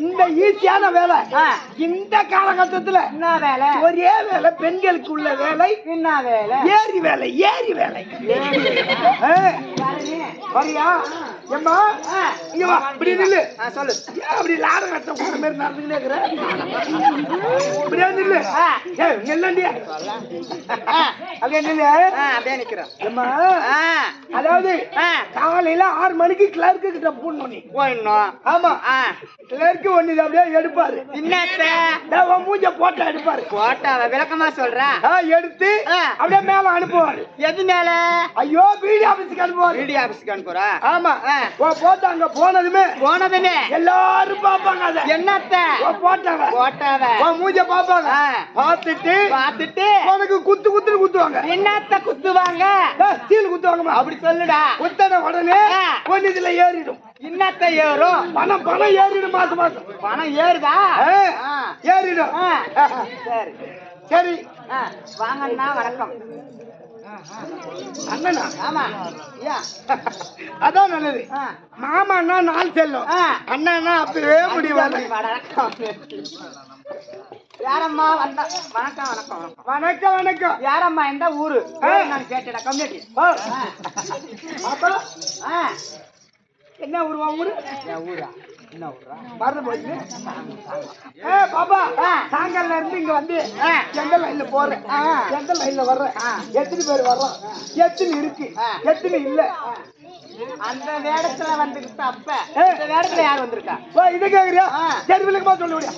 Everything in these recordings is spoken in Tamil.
இந்த ஈஸியான வேலை. இந்த காலகட்டத்துல என்ன வேலை? ஒரே வேலை பெண்களுக்கு உள்ள வேலை. என்ன வேலை? ஏரி வேலை ஏரி வேலை. வரியா? ஏம்மா? இங்க வா இப்படி நில்லு. சொல்லு. அப்படி லாடம் கட்ட போற மாதிரி நடந்துக்கிட்டே இருக்கிற? இப்படியே நில்லு. ஆ. ஏய் நில்லண்டி. ஆ, அப்படியே நில்லு. அப்படியே நிக்கிறோம். ஏம்மா? ஆ, அதாவது காலையில ஆறு மணிக்கு கிளர்க்கு கிட்ட போன் பண்ணி. போயிடணும். ஆமா. கிளர்க்கு ஒண்ணு அப்படியே எடுப்பாரு. உன் மூஞ்ச போட்டா எடுப்பாரு. போட்டாவ விளக்கமா சொல்ற? எடுத்து. அப்படியே மேல அனுப்புவாரு. எது மேல? ஐயோ பிடி ஆபீஸ்க்கு அனுப்புவாரு. வீடியோ ஆபீஸ்க்கு அனுப்புறா? ஆமா. உன் போட்டோ அங்க போனதுமே போனதுமே? எல்லாரும் பாப்பாங்க அத. என்னத்த? உன் போட்டாங்க. போட்டாவ? உன் மூஞ்ச பாப்பாங்க ஆ. பார்த்துட்டு பார்த்துட்டு? உனக்கு குத்து குத்துன்னு குத்துவாங்க. என்னத்த குத்துவாங்க? ஏய், சீல் குத்துவாங்கம்மா. அப்படி சொல்லுடா. குத்தன உடனே. ஒன்னு இதுல ஏறிடும். என்னத்த ஏறும்? பணம் பணம் ஏறிடும் மாசம் மாசம். பணம் ஏறுதா. ஏறிடும். சரி. சரி. வாங்கண்ணா வணக்கம். அண்ணனா? ஆமா. அதான் நல்லது. மாமான்னா நாள் செல்லும். ஆ. அண்ணான்னா அப்பவே முடிவாங்க வணக்கம். யாரம்மா வந்தா? வணக்கம் வணக்கம் வணக்கம். வணக்கம் யாரம்மா எந்த ஊரு. நான் கேட்டேன் கம்யூனிட்டி ஆ. என்ன ஊர்? உன் ஊரு? ஊரா என்ன ஊரா? மறந்து போச்சு. ஏ பாப்பா. சாயங்காலம் இருந்து இங்க வந்து. எந்த லைன்ல போறேன். எந்த லைன்ல வர்றேன். எத்தனை பேர் வர்றோம்? எத்தனை இருக்கு. எத்தனை இல்ல? அந்த வேடத்துல வந்துக்கிட்டு அப்ப. இந்த வேடத்துல யார் வந்திருக்கா? இதை கேக்குறியா? விளக்கமா சொல்ல முடியா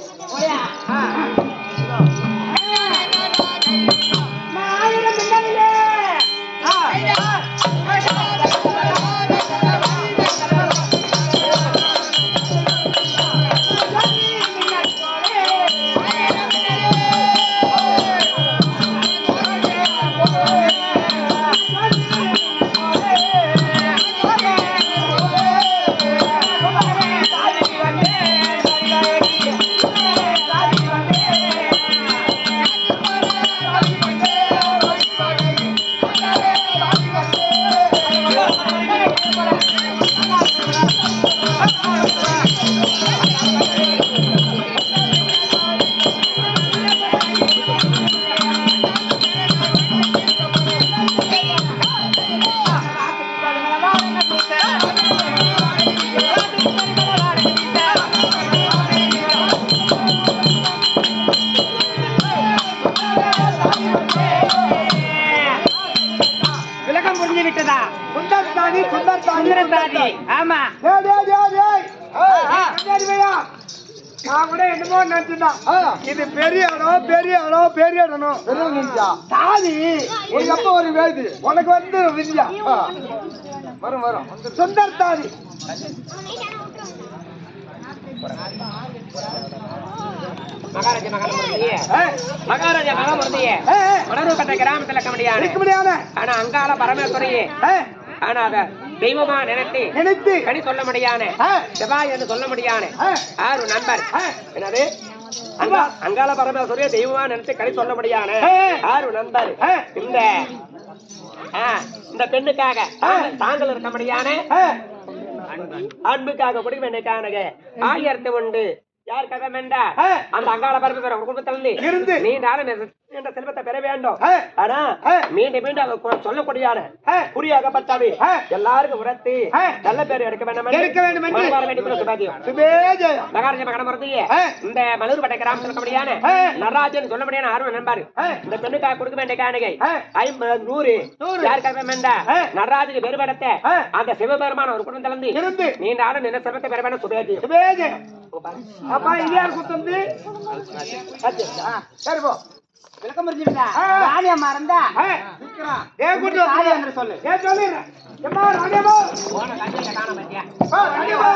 சுந்தரத்தாதி ஆமா. டேய், டேய், டேய், டேய். பின்னாடி வையா. நான் கூட என்னமோ நினைச்சுட்டான் இது பெரிய இடம் பெரிய இடம் பெரிய இடம் பெரிய விந்தியா தாதி உனக்கு எப்ப ஒரு வேது? உனக்கு வந்து விந்தியா வரும் வரும். சுந்தர் தாதி. மகாராஜா மகாமருந்தியே மகாராஜா மகாமருந்தியே ஏய், மணரூபட்ட கிராமத்துல கமடியான இருக்க முடியாத. ஆனா அங்காள பரமேஸ்வரியே. ஆனா அத தெய்வமா நினைத்து நினைத்து. கனி சொல்ல முடியான செவ்வாய் என்று சொல்ல முடியான ஆறு நண்பர். என்னது? அங்கா அங்காள பரமேஸ்வரியை தெய்வமா நினைத்து கனி சொல்ல முடியான. ஆறு நண்பர். இந்த இந்த பெண்ணுக்காக தாங்கள் இருக்க முடியான? அன்புக்காக கொடுக்க வேண்டிய ஆயிரத்தி ஒன்று யாருக்காக வேண்டா. அந்த அங்காள பரமேஸ்வரர் குடும்பத்திலிருந்து இருந்து. நீண்டான என்ற செல்வத்தை பெற வேண்டும். ஆனா. மீண்டும் மீண்டும் அவர் கு- சொல்லக்கூடியான. குறியாகப்பட்டவை. எல்லாருக்கும் உரத்து. நல்ல பேர் எடுக்க வேண்டும் எடுக்க வேண்டும். மகாராஜா மகனமருந்தியே ஏய். இந்த மலூர்பட்டை கிராமத்தில் இருக்கக்கூடியான ஏய். நடராஜன் சொல்லக்கூடியான ஆர்வம் நண்பாரு. இந்த பெண்ணுக்காக கொடுக்க வேண்டிய காணிகை. ஐம்பது நூறு. யாருக்காக வேண்டாம் ஏய். நடராஜுக்கு பெருபடத்தை. அந்த சிவபெருமான ஒரு குடும்பத்திலிருந்து இருந்து. நீண்ட ஆளும் நில சிறப்பத்தை பெற வேண்டும் சுபேஜயம். அப்பா இது யார் சரி போ விளக்கம் புரிஞ்சுக்கிட்டா ஆ. ராணியா மறந்தா? ஏய், சீக்கிரம் ஏன் கூட்டு தாலி வந்து வந்து சொல்லு. ஏன் சொல்லிடுறேன் எம்மா ராணியம்மா போன கட்சியில காண மாட்டியா ஆ, ராணியம்மா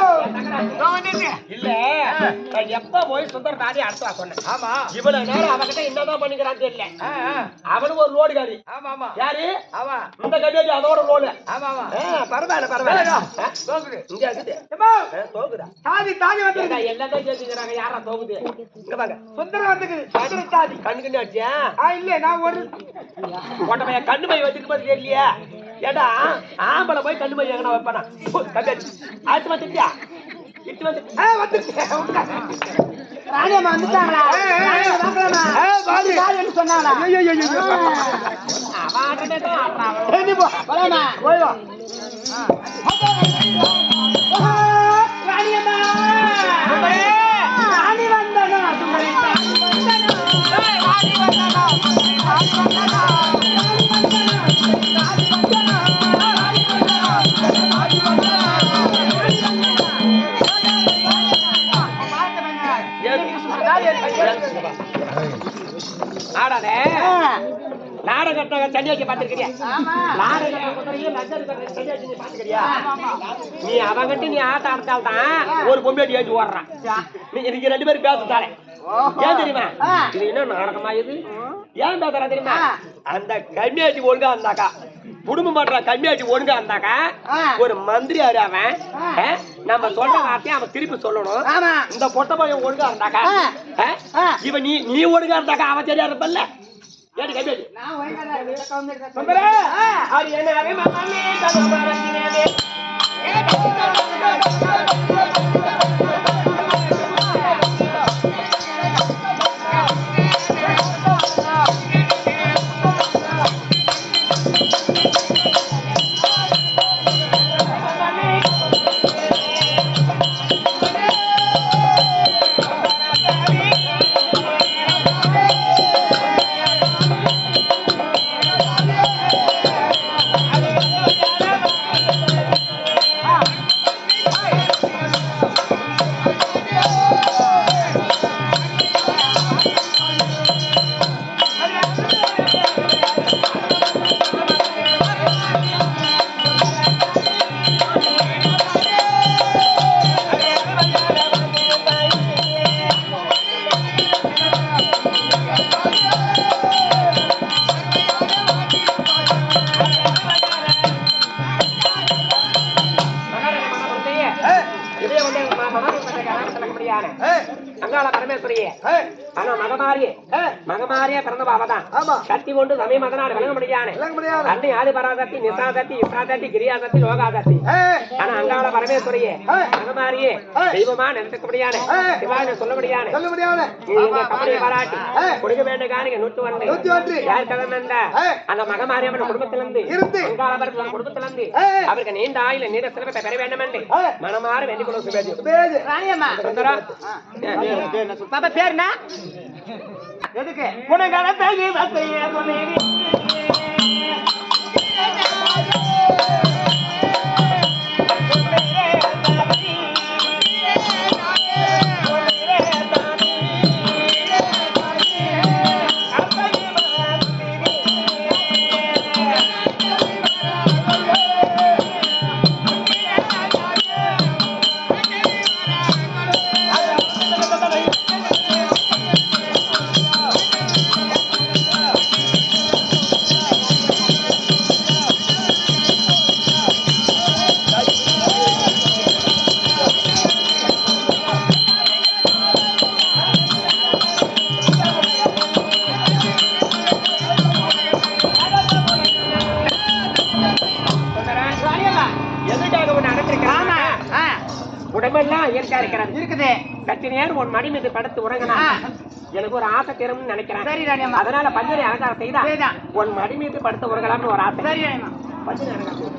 இல்ல. நான் எப்ப போய் சுந்தர தாடி அடுத்தா சொன்னேன்? ஆமா. இவ்வளவு நேரம் அவகிட்ட என்னதான் பண்ணிக்கிறான்னு தெரியல. அவனும் ஒரு ரோடு காரி. ஆமா ஆமா. யாரு? ஆமா. இந்த கடியாடி அதோட ஆமா ஆமா. பரவாயில்ல பரவாயில்ல. தோக்குது. இங்க இருக்குது. எம்மா. ஆ, தோக்குதா? தாதி தாதி வந்து ஏண்டா, எல்லாத்தையும் கேட்டுக்கிறாங்க? யாரா தோக்குது? இங்க வாங்க சுந்தரம் வந்துக்குது சுந்தர தாதி. கண்ணுக்கு இல்ல நான் ஒரு பையன் கண்ணு மை வச்சுக்க போது தெரியலையா ஏடா ஆம்பளை போய் கண்ணு மை எங்கனா வைப்பானா? கட்டாச்சு ஆச்சு பார்த்துட்டியா இட்டு வந்து. உட்காரு. ராணியம்மா வந்துட்டாங்களா? ஏய், ஏய், நாடகத்தை சன்னியாசி பார்த்திருக்கிறியா? ஆமா. நாடகத்தை குதிரையே சன்னியாசி நீ பார்த்திருக்கிறியா நீ அவங்கிட்ட நீ ஆட்ட ஆடுத்தால்தான் ஒரு பொம்பேட்டி ஏற்றி ஓடுறான். நீ நீங்க ரெண்டு பேரும் பேசுத்தாலே ஏன் தெரியுமா. இது என்ன நாடகமா இது? ஏன் பேசுறா தெரியுமா. அந்த கம்மியாட்டி ஒழுங்கா இருந்தாக்கா குடும்பம் பண்ற கம்மியாட்டி ஒழுங்கா இருந்தாக்கா. ஒரு மந்திரி ஆறு அவன்? நம்ம சொல்ற வார்த்தையை அவன் திருப்பி சொல்லணும். இந்த பொட்ட பையன் ஒழுங்கா இருந்தாக்கா. இவன் நீ நீ ஒழுங்கா இருந்தாக்கா அவன் சரியா இருப்பல்ல? ஏடி கம்மியாட்டி நான் ஒழுங்கா தான் சுந்தரே, அது என்ன அபிமானமே தகவலறிஞனே. மகாராணி ஆனா மகமாரியே. மகமாரியே பிறந்த பாவதான். சக்தி கொண்டு சமய மதனாடு விளங்க முடியாது. அன்னை ஆதி பராசக்தி நிசாசக்தி இசாசக்தி கிரியாசக்தி லோகாசக்தி ஆனா அங்காள பரமேஸ்வரியே. மகமாரியே. தெய்வமா நினைக்க முடியாது. சிவாஜி சொல்ல முடியாது சொல்ல முடியாது. நீ எங்க கபடியை பாராட்டி. கொடுக்க வேண்டிய காணிக்க நூற்று வந்து நூத்தி ஒன்று. யார் கதை வந்த. அந்த மகமாரியம்மன் குடும்பத்திலிருந்து இருந்து. அங்காளபுரத்தின் குடும்பத்திலிருந்து ஏய். அவருக்கு நீண்ட ஆயுள் நீண்ட சிறப்பை பெற வேண்டும் என்று. மனமாறு வேண்டிக் கொள்ளும் சுபேதி பேரு. ராணியம்மா பாப்பா பேர் என்ன எதுக்கு? குணகணத்தை உன் மடி மீது படுத்து உறங்கினா. எனக்கு ஒரு ஆசை தரும்னு நினைக்கிறேன். அதனால பஞ்சனை அலங்காரம் செய்தா. உன் மடி மீது படுத்து உறங்கலாம்னு ஒரு ஆசை. பஞ்சனை அலங்காரம்